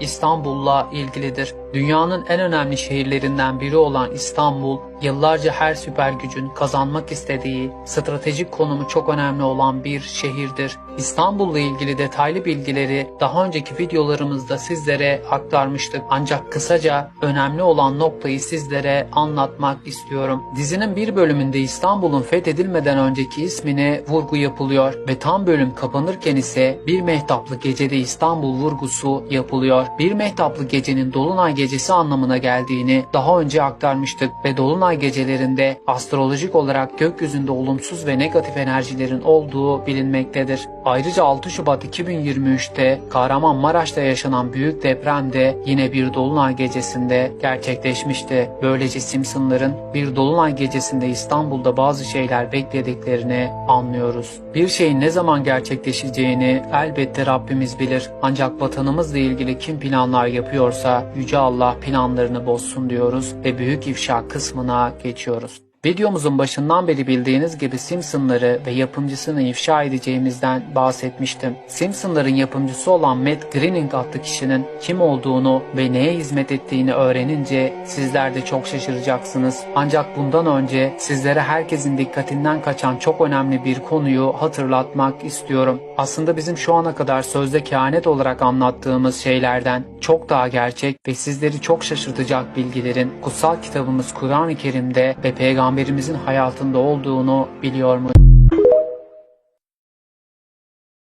İstanbul'la ilgilidir. Dünyanın en önemli şehirlerinden biri olan İstanbul, yıllarca her süper gücün kazanmak istediği, stratejik konumu çok önemli olan bir şehirdir. İstanbul'la ilgili detaylı bilgileri daha önceki videolarımızda sizlere aktarmıştık. Ancak kısaca önemli olan noktayı sizlere anlatmak istiyorum. Dizinin bir bölümünde İstanbul'un fethedilmeden önceki ismine vurgu yapılıyor ve tam bölüm kapanırken ise bir mehtaplı gecede İstanbul vurgusu yapılıyor. Bir mehtaplı gecenin dolunay gecesi anlamına geldiğini daha önce aktarmıştık ve dolunay gecelerinde astrolojik olarak gökyüzünde olumsuz ve negatif enerjilerin olduğu bilinmektedir. Ayrıca 6 Şubat 2023'te Kahramanmaraş'ta yaşanan büyük deprem de yine bir dolunay gecesinde gerçekleşmişti. Böylece Simpsonların bir dolunay gecesinde İstanbul'da bazı şeyler beklediklerini anlıyoruz. Bir şeyin ne zaman gerçekleşeceğini elbette Rabbimiz bilir. Ancak vatanımızla ilgili kim planlar yapıyorsa Yüce Allah planlarını bozsun diyoruz ve büyük ifşa kısmına geçiyoruz. Videomuzun başından beri bildiğiniz gibi Simpsonları ve yapımcısını ifşa edeceğimizden bahsetmiştim. Simpsonların yapımcısı olan Matt Groening adlı kişinin kim olduğunu ve neye hizmet ettiğini öğrenince sizler de çok şaşıracaksınız. Ancak bundan önce sizlere herkesin dikkatinden kaçan çok önemli bir konuyu hatırlatmak istiyorum. Aslında bizim şu ana kadar sözde kehanet olarak anlattığımız şeylerden çok daha gerçek ve sizleri çok şaşırtacak bilgilerin kutsal kitabımız Kur'an-ı Kerim'de ve Peygamberimizin hayatında olduğunu biliyor musunuz?